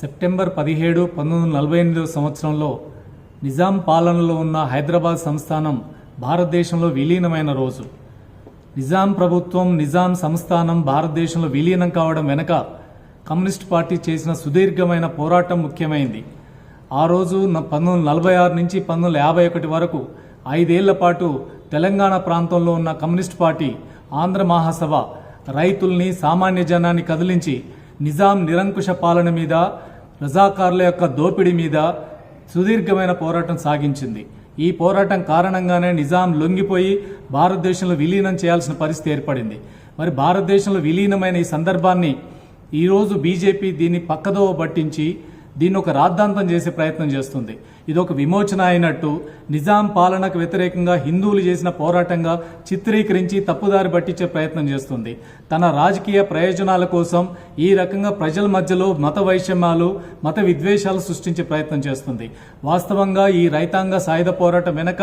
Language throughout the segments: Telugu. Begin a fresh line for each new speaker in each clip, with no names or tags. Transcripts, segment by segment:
సెప్టెంబర్ పదిహేడు పంతొమ్మిది వందల నలభై ఎనిమిదవ సంవత్సరంలో నిజాం పాలనలో ఉన్న హైదరాబాద్ సంస్థానం భారతదేశంలో విలీనమైన రోజు. నిజాం ప్రభుత్వం నిజాం సంస్థానం భారతదేశంలో విలీనం కావడం వెనక కమ్యూనిస్ట్ పార్టీ చేసిన సుదీర్ఘమైన పోరాటం ముఖ్యమైంది. ఆ రోజు పంతొమ్మిది వందల నలభై ఆరు నుంచి పంతొమ్మిది వందల యాభై ఒకటి వరకు ఐదేళ్ళ పాటు తెలంగాణ ప్రాంతంలో ఉన్న కమ్యూనిస్ట్ పార్టీ ఆంధ్ర మహాసభ రైతుల్ని సామాన్య జనాన్ని కదిలించి నిజాం నిరంకుశ పాలన మీద రజాకారుల యొక్క దోపిడీ మీద సుదీర్ఘమైన పోరాటం సాగించింది. ఈ పోరాటం కారణంగానే నిజాం లొంగిపోయి భారతదేశంలో విలీనం చేయాల్సిన పరిస్థితి ఏర్పడింది. మరి భారతదేశంలో విలీనమైన ఈ సందర్భాన్ని ఈరోజు బీజేపీ దీన్ని పక్కదోవ పట్టించి దీన్ని ఒక రాద్ధాంతం చేసే ప్రయత్నం చేస్తుంది. ఇది ఒక విమోచన అయినట్టు నిజాం పాలనకు వ్యతిరేకంగా హిందువులు చేసిన పోరాటంగా చిత్రీకరించి తప్పుదారి పట్టించే ప్రయత్నం చేస్తుంది. తన రాజకీయ ప్రయోజనాల కోసం ఈ రకంగా ప్రజల మధ్యలో మత వైషమ్యాలు మత విద్వేషాలు సృష్టించే ప్రయత్నం చేస్తుంది. వాస్తవంగా ఈ రైతాంగ సాయుధ పోరాటం వెనక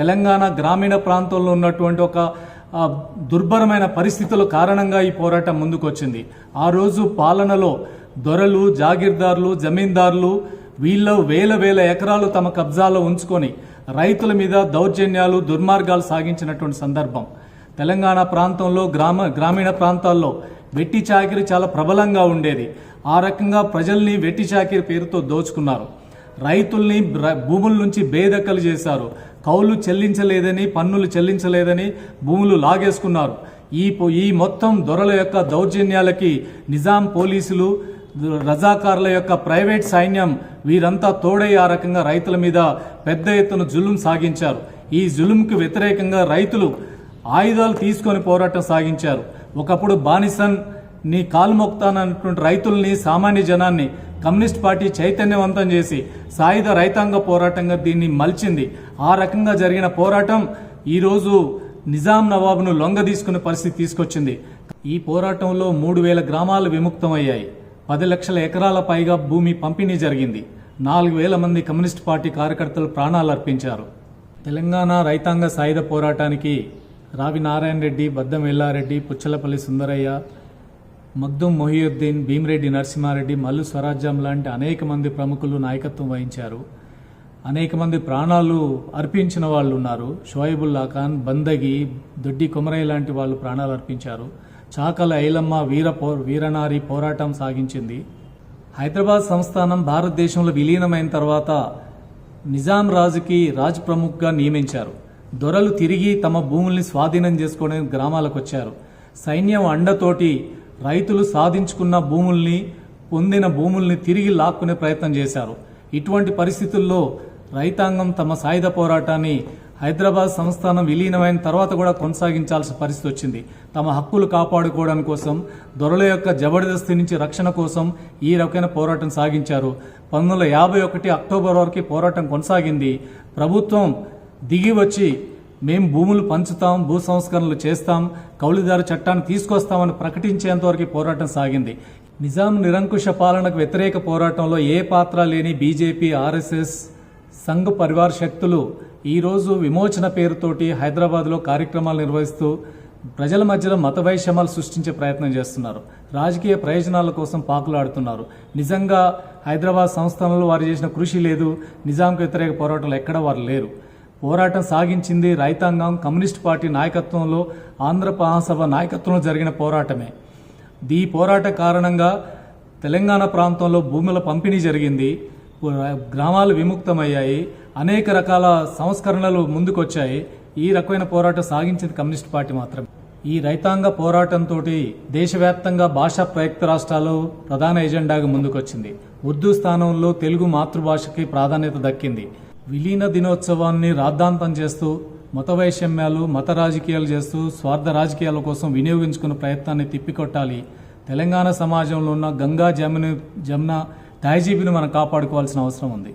తెలంగాణ గ్రామీణ ప్రాంతంలో ఉన్నటువంటి ఒక దుర్భరమైన పరిస్థితుల కారణంగా ఈ పోరాటం ముందుకొచ్చింది. ఆ రోజు పాలనలో దొరలు జాగీర్దారులు జమీందారులు వీళ్ళ వేల వేల ఎకరాలు తమ కబ్జాలో ఉంచుకొని రైతుల మీద దౌర్జన్యాలు దుర్మార్గాలు సాగించినటువంటి సందర్భం. తెలంగాణ ప్రాంతంలో గ్రామ గ్రామీణ ప్రాంతాల్లో వెట్టి చాకిరి చాలా ప్రబలంగా ఉండేది. ఆ రకంగా ప్రజల్ని వెట్టి చాకిరి పేరుతో దోచుకున్నారు. రైతుల్ని భూముల నుంచి బేదక్కలు చేశారు. కౌలు చెల్లించలేదని పన్నులు చెల్లించలేదని భూములు లాగేసుకున్నారు. ఈ ఈ మొత్తం దొరల యొక్క దౌర్జన్యాలకి నిజాం పోలీసులు రజాకారుల యొక్క ప్రైవేట్ సైన్యం వీరంతా తోడై ఆ రకంగా రైతుల మీద పెద్ద ఎత్తున జులుం సాగించారు. ఈ జులుంకు వ్యతిరేకంగా రైతులు ఆయుధాలు తీసుకొని పోరాటం సాగించారు. ఒకప్పుడు బానిసన్ నీ కాలు మొక్తానన్నటువంటి రైతుల్ని సామాన్య జనాన్ని కమ్యూనిస్ట్ పార్టీ చైతన్యవంతం చేసి సాయుధ రైతాంగ పోరాటంగా దీన్ని మలిచింది. ఆ రకంగా జరిగిన పోరాటం ఈరోజు నిజాం నవాబును లొంగ తీసుకునే పరిస్థితి తీసుకొచ్చింది. ఈ పోరాటంలో మూడు వేల గ్రామాలు విముక్తమయ్యాయి. పది లక్షల ఎకరాల పైగా భూమి పంపిణీ జరిగింది. నాలుగు వేల మంది కమ్యూనిస్ట్ పార్టీ కార్యకర్తలు ప్రాణాలు అర్పించారు. తెలంగాణ రైతాంగ సాయుధ పోరాటానికి రావి నారాయణ రెడ్డి బద్దం ఎల్లారెడ్డి పుచ్చలపల్లి సుందరయ్య మగ్దుం మొహియుద్దీన్ భీమిరెడ్డి నరసింహారెడ్డి మల్లు స్వరాజ్యం లాంటి అనేక మంది ప్రముఖులు నాయకత్వం వహించారు. అనేక మంది ప్రాణాలు అర్పించిన వాళ్ళు ఉన్నారు షోయబుల్లా ఖాన్ బందగి దొడ్డి కొమరయ్య లాంటి వాళ్ళు ప్రాణాలు అర్పించారు. చాకల ఐలమ్మ వీర పో వీరనారి పోరాటం సాగించింది. హైదరాబాద్ సంస్థానం భారతదేశంలో విలీనమైన తర్వాత నిజాం రాజుకి రాజ్ ప్రముఖ్గా నియమించారు. దొరలు తిరిగి తమ భూముల్ని స్వాధీనం చేసుకునే గ్రామాలకు వచ్చారు సైన్యం అండతోటి రైతులు సాధించుకున్న భూముల్ని పొందిన భూముల్ని తిరిగి లాక్కునే ప్రయత్నం చేశారు. ఇటువంటి పరిస్థితుల్లో రైతాంగం తమ సాయుధ పోరాటాన్ని హైదరాబాద్ సంస్థానం విలీనమైన తర్వాత కూడా కొనసాగించాల్సిన పరిస్థితి వచ్చింది. తమ హక్కులు కాపాడుకోవడం కోసం దొరల యొక్క జబర్దస్తి నుంచి రక్షణ కోసం ఈ రకమైన పోరాటం సాగించారు. పంతొమ్మిది వందల యాభై ఒకటి అక్టోబర్ వరకు పోరాటం కొనసాగింది. ప్రభుత్వం దిగి వచ్చి మేము భూములు పంచుతాం భూ సంస్కరణలు చేస్తాం కౌలుదారు చట్టాన్ని తీసుకొస్తామని ప్రకటించేంత వరకు పోరాటం సాగింది. నిజాం నిరంకుశ పాలనకు వ్యతిరేక పోరాటంలో ఏ పాత్ర లేని బీజేపీ ఆర్ఎస్ఎస్ సంఘ పరివార్ శక్తులు ఈరోజు విమోచన పేరుతోటి హైదరాబాద్లో కార్యక్రమాలు నిర్వహిస్తూ ప్రజల మధ్యలో మత వైషమ్యాలు సృష్టించే ప్రయత్నం చేస్తున్నారు. రాజకీయ ప్రయోజనాల కోసం పాకులాడుతున్నారు. నిజంగా హైదరాబాద్ సంస్థలలో వారు చేసిన కృషి లేదు. నిజాంకు వ్యతిరేక పోరాటంలో ఎక్కడ వారు లేరు. పోరాటం సాగించింది రైతాంగం కమ్యూనిస్ట్ పార్టీ నాయకత్వంలో ఆంధ్ర మహాసభ నాయకత్వంలో జరిగిన పోరాటమే. ఈ పోరాట కారణంగా తెలంగాణ ప్రాంతంలో భూముల పంపిణీ జరిగింది. గ్రామాలు విముక్తమయ్యాయి. అనేక రకాల సంస్కరణలు ముందుకొచ్చాయి. ఈ రకమైన పోరాటం సాగించింది కమ్యూనిస్ట్ పార్టీ మాత్రమే. ఈ రైతాంగ పోరాటంతో దేశవ్యాప్తంగా భాషా ప్రయుక్త రాష్ట్రాలు ప్రధాన ఎజెండాగా ముందుకొచ్చింది. ఉర్దూ స్థానంలో తెలుగు మాతృభాషకి ప్రాధాన్యత దక్కింది. విలీన దినోత్సవాన్ని రాద్ధాంతం చేస్తూ మత వైషమ్యాలు మత రాజకీయాలు చేస్తూ స్వార్థ రాజకీయాల కోసం వినియోగించుకున్న ప్రయత్నాన్ని తిప్పికొట్టాలి. తెలంగాణ సమాజంలో ఉన్న గంగా జమున జమున తహజీబీని మనం కాపాడుకోవాల్సిన అవసరం ఉంది.